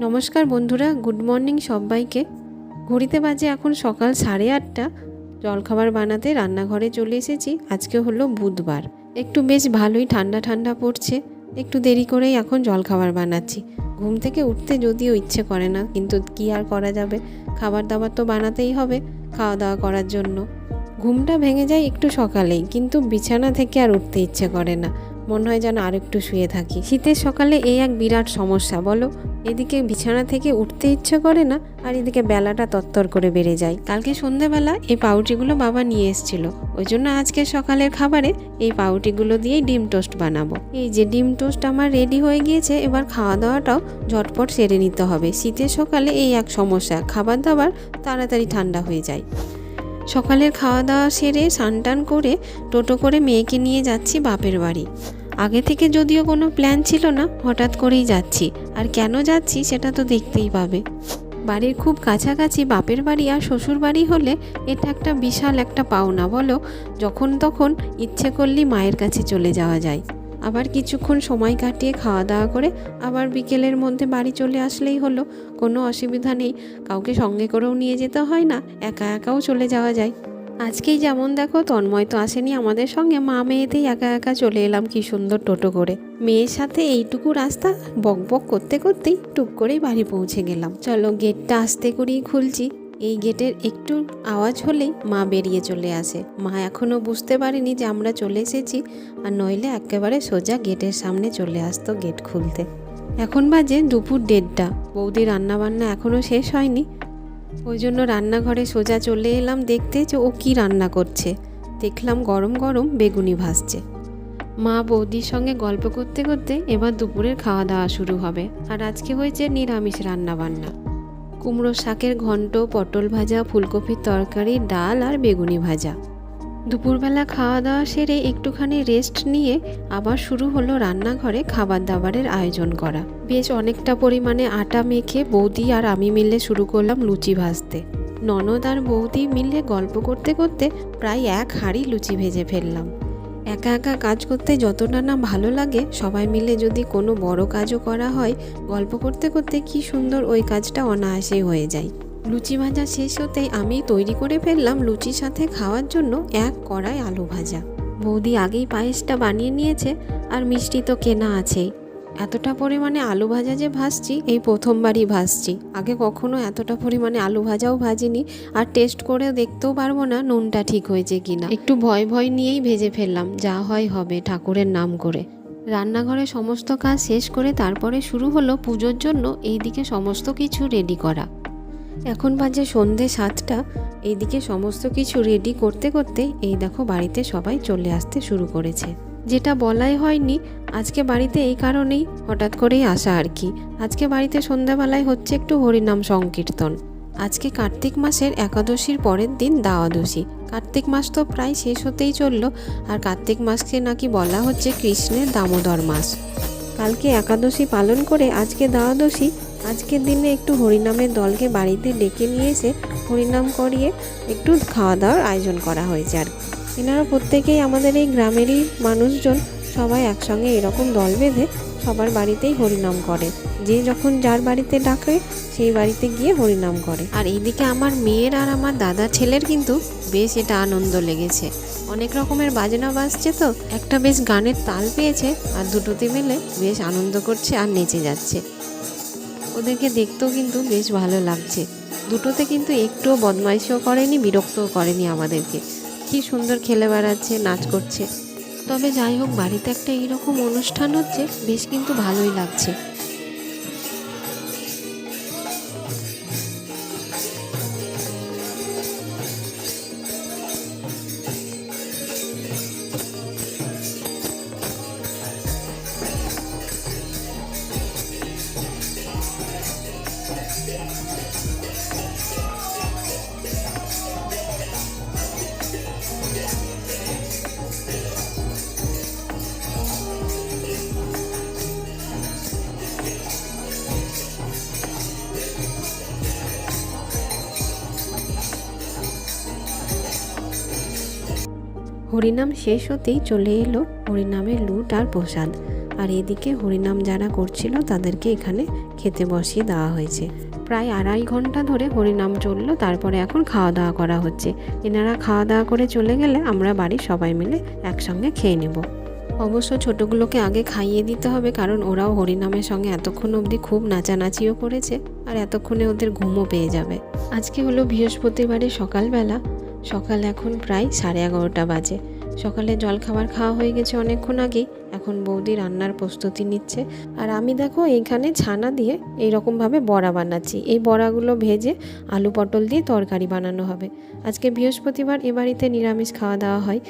নমস্কার বন্ধুরা, good morning সবাইকে। ঘড়িতে বাজে এখন সকাল সাড়ে আটটা। জলখাবার বানাতে রান্নাঘরে চলে এসেছি। আজকে হলো বুধবার। একটু বেশ ভালোই ঠান্ডা ঠান্ডা পড়ছে। একটু দেরি করেই এখন জলখাবার বানাচ্ছি। ঘুম থেকে উঠতে যদিও ইচ্ছে করে না, কিন্তু কি আর করা যাবে? খাবার দাবার তো বানাতেই হবে খাওয়া দাওয়া করার জন্য। ঘুমটা ভেঙে যায় একটু সকালেই, কিন্তু বিছানা থেকে আর উঠতে ইচ্ছে করে না। মনে হয় যেন আরেকটু শুয়ে থাকি। শীতের সকালে এই এক বিরাট সমস্যা, বলো? এদিকে বিছানা থেকে উঠতে ইচ্ছে করে না, আর এদিকে বেলাটা তত্তর করে বেড়ে যায়। কালকে সন্ধেবেলা এই পাউটিগুলো বাবা নিয়ে এসেছিল। ওই জন্য আজকে সকালের খাবারে এই পাউটিগুলো দিয়েই ডিম টোস্ট বানাবো। এই যে ডিম টোস্ট আমার রেডি হয়ে গিয়েছে, এবার খাওয়া দাওয়াটাও ঝটপট সেরে নিতে হবে। শীতের সকালে এই এক সমস্যা খাবার দাবার তাড়াতাড়ি ঠান্ডা হয়ে যায়। সকালের খাওয়া দাওয়া সেরে টান করে টোটো করে মেয়েকে নিয়ে যাচ্ছি বাপের বাড়ি। আগে থেকে যদিও কোনো প্ল্যান ছিল না, হঠাৎ করেই যাচ্ছি। আর কেন যাচ্ছি সেটা তো দেখতেই পাবে। বাড়ির খুব কাছাকাছি বাপের বাড়ি আর শ্বশুর বাড়ি হলে এটা একটা বিশাল একটা পাওনা, বলো? যখন তখন ইচ্ছে করলেই মায়ের কাছে চলে যাওয়া যায়। আবার কিছুক্ষণ সময় কাটিয়ে খাওয়া দাওয়া করে আবার বিকেলের মধ্যে বাড়ি চলে আসলেই হলো। কোনো অসুবিধা নেই। কাউকে সঙ্গে করেও নিয়ে যেতে হয় না, একা একাও চলে যাওয়া যায়। আজকেই যেমন দেখো, তন্ময় তো আসেনি আমাদের সঙ্গে। মা মেয়েতেই একা একা চলে এলাম কি সুন্দর টোটো করে। মেয়ের সাথে এইটুকু রাস্তা, বক বক করতে করতেই টুক করেই বাড়ি পৌঁছে গেলাম। চলো গেটটা আস্তে করেই খুলছি। এই গেটের একটু আওয়াজ হলেই মা বেরিয়ে চলে আসে। মা এখনও বুঝতে পারেনি যে আমরা চলে এসেছি আর নইলে একেবারে সোজা গেটের সামনে চলে আসতো গেট খুলতে। এখন বাজে দুপুর দেড়টা। বৌদি রান্নাবান্না এখনও শেষ হয়নি। ওই জন্য রান্নাঘরে সোজা চলে এলাম দেখতে যে ও কি রান্না করছে। দেখলাম গরম গরম বেগুনি ভাসছে মা বৌদির সঙ্গে গল্প করতে করতে এবার দুপুরের খাওয়া দাওয়া শুরু হবে। আর আজকে হয়েছে নিরামিষ রান্না বান্না কুমড়ো শাকের ঘন্ট, পটল ভাজা, ফুলকপির তরকারি, ডাল আর বেগুনি ভাজা। দুপুরবেলা খাওয়া দাওয়া সেরে একটুখানি রেস্ট নিয়ে আবার শুরু হলো রান্নাঘরে খাবার দাবারের আয়োজন করা। বেশ অনেকটা পরিমাণে আটা মেখে বৌদি আর আমি মিলে শুরু করলাম লুচি ভাজতে। ননদ আর বৌদি মিলে গল্প করতে করতে প্রায় এক হাঁড়ি লুচি ভেজে ফেললাম। একা একা কাজ করতে যতটা না ভালো লাগে, সবাই মিলে যদি কোনো বড় কাজও করা হয়, গল্প করতে করতে কি সুন্দর ওই কাজটা অনায়াসেই হয়ে যায়। লুচি ভাজা শেষ হতেই আমি তৈরি করে ফেললাম লুচির সাথে খাওয়ার জন্য এক কড়াই আলু ভাজা। বৌদি আগেই পায়েসটা বানিয়ে নিয়েছে আর মিষ্টি তো কেনা আছেই। এতটা পরিমাণে আলু ভাজা যে ভাজছি, এই প্রথমবারই ভাজছি। আগে কখনো এতটা পরিমাণে আলু ভাজাও ভাজিনি আর টেস্ট করে দেখতেও পারব না নুনটা ঠিক হয়েছে কিনা। একটু ভয় ভয় নিয়েই ভেজে ফেললাম, যা হয় হবে ঠাকুরের নাম করে। রান্নাঘরে সমস্ত কাজ শেষ করে তারপরে শুরু হলো পুজোর জন্য, এইদিকে সমস্ত কিছু রেডি করা। এখন বাজে সন্ধে সাতটা, এইদিকে সমস্ত কিছু রেডি করতে করতে এই দেখো বাড়িতে সবাই চলে আসতে শুরু করেছে। যেটা বলাই হয়নি, আজকে বাড়িতে এই কারণেই হঠাৎ করেই আসা আর কি। আজকে বাড়িতে সন্ধ্যাবেলায় হচ্ছে একটু হরিনাম সংকীর্তন। আজকে কার্তিক মাসের একাদশীর পরের দিন দ্বাদশী। কার্তিক মাস তো প্রায় শেষ হতেই চলল, আর কার্তিক মাসকে নাকি বলা হচ্ছে কৃষ্ণের দামোদর মাস। কালকে একাদশী পালন করে আজকে দ্বাদশী আজকের দিনে একটু হরিনামের দলকে বাড়িতে ডেকে নিয়ে এসে হরিনাম করিয়ে একটু খাওয়া দাওয়ার আয়োজন করা হয়েছে আর এনারা প্রত্যেকেই আমাদের এই গ্রামেরই মানুষজন সবাই একসঙ্গে এরকম দল বেঁধে সবার বাড়িতেই হরিনাম করে। যে যখন যার বাড়িতে ডাকে, সেই বাড়িতে গিয়ে হরিনাম করে। আর এইদিকে আমার মেয়ের আর আমার দাদা ছেলের কিন্তু বেশ এটা আনন্দ লেগেছে। অনেক রকমের বাজনা বাজছে তো, একটা বেশ গানের তাল পেয়েছে আর দুটোতে মিলে বেশ আনন্দ করছে আর নেচে যাচ্ছে। ওদেরকে দেখতেও কিন্তু বেশ ভালো লাগছে। দুটোতে কিন্তু একটুও বদমাইশিও করেনি, বিরক্তও করেনি আমাদেরকে। কি সুন্দর খেলে বেড়াচ্ছে, নাচ করছে। তবে যাই হোক, বাড়িতে একটা এইরকম অনুষ্ঠান হচ্ছে, বেশ কিন্তু ভালোই লাগছে। হরিনাম শেষ হতেই চলে এলো হরিনামের লুট আর প্রসাদ। আর এদিকে হরিনাম যারা করছিল তাদেরকে এখানে খেতে বসিয়ে দেওয়া হয়েছে। প্রায় আড়াই ঘণ্টা ধরে হরিনাম চলল, তারপরে এখন খাওয়া দাওয়া করা হচ্ছে। এনারা খাওয়া দাওয়া করে চলে গেলে আমরা বাড়ির সবাই মিলে একসঙ্গে খেয়ে নেব। অবশ্য ছোটোগুলোকে আগে খাইয়ে দিতে হবে, কারণ ওরাও হরিনামের সঙ্গে এতক্ষণ অবধি খুব নাচানাচিও করেছে, আর এতক্ষণে ওদের ঘুমও পেয়ে যাবে। আজকে হলো বৃহস্পতিবারে সকালবেলা সকাল এখন প্রায় সাড়ে এগারোটা বাজে। সকালে জলখাবার খাওয়া হয়ে গেছে অনেকক্ষণ আগেই। এখন বৌদি রান্নার প্রস্তুতি নিচ্ছে। আর আমি দেখো এইখানে ছানা দিয়ে এইরকমভাবে বড়া বানাচ্ছি। এই বড়াগুলো ভেজে আলু পটল দিয়ে তরকারি বানানো হবে। আজকে বৃহস্পতিবার, এ বাড়িতে নিরামিষ খাওয়া দাওয়া হয়।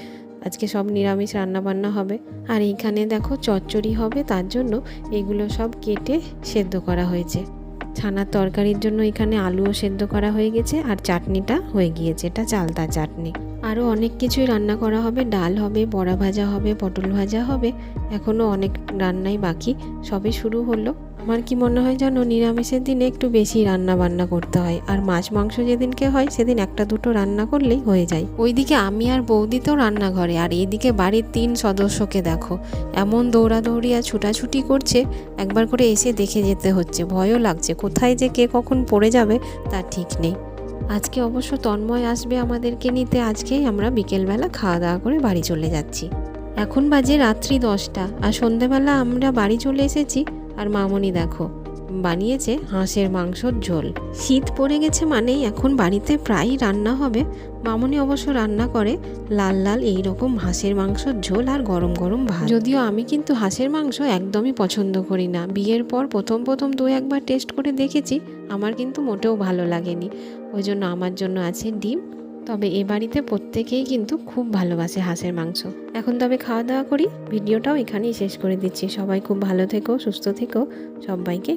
আজকে সব নিরামিষ রান্না বান্না হবে। আর এইখানে দেখো চচ্চড়ি হবে, তার জন্য এগুলো সব কেটে সেদ্ধ করা হয়েছে। ছানার তরকারির জন্য এখানে আলুও সেদ্ধ করা হয়ে গেছে আর চাটনিটা হয়ে গিয়েছে। এটা চালতা চাটনি। আরও অনেক কিছুই রান্না করা হবে। ডাল হবে, বড়া ভাজা হবে, পটল ভাজা হবে। এখনও অনেক রান্নাই বাকি। সবে শুরু হলো। আমার কি মনে হয় জানো, নিরামিষের দিনে একটু বেশি রান্না বান্না করতে হয়। আর মাছ মাংস যেদিনকে হয়, সেদিন একটা দুটো রান্না করলেই হয়ে যায়। ওইদিকে আমি আর বৌদি তো রান্নাঘরে, আর এইদিকে বাড়ির তিন সদস্যকে দেখো। এমন দৌড়াদৌড়ি আর ছুটাছুটি করছে, একবার করে এসে দেখে যেতে হচ্ছে। ভয়ও লাগছে, কোথায় যে কে কখন পড়ে যাবে তা ঠিক নেই। আজকে অবশ্য তন্ময় আসবে আমাদেরকে নিতে। আজকেই আমরা বিকেলবেলা খাওয়া দাওয়া করে বাড়ি চলে যাচ্ছি। এখন বাজে রাত্রি দশটা, আর সন্ধেবেলা আমরা বাড়ি চলে এসেছি। আর মামনি দেখো বানিয়েছে হাঁসের মাংসর ঝোল। শীত পড়ে গেছে মানেই এখন বাড়িতে প্রায়ই রান্না হবে। মামনি অবশ্য রান্না করে লাল লাল এই রকম হাঁসের মাংসর ঝোল আর গরম গরম ভাত। যদিও আমি কিন্তু হাঁসের মাংস একদমই পছন্দ করি না। বিয়ের পর প্রথম প্রথম দু একবার টেস্ট করে দেখেছি, আমার কিন্তু মোটেও ভালো লাগেনি। ওই জন্য আমার জন্য আছে ডিম। তবে এ বাড়িতে প্রত্যেকেই কিন্তু খুব ভালোবাসে হাঁসের মাংস। এখন তবে খাওয়া দাওয়া করি। ভিডিওটাও এখানেই শেষ করে দিচ্ছি। সবাই খুব ভালো থেকো, সুস্থ থেকো। সবাইকে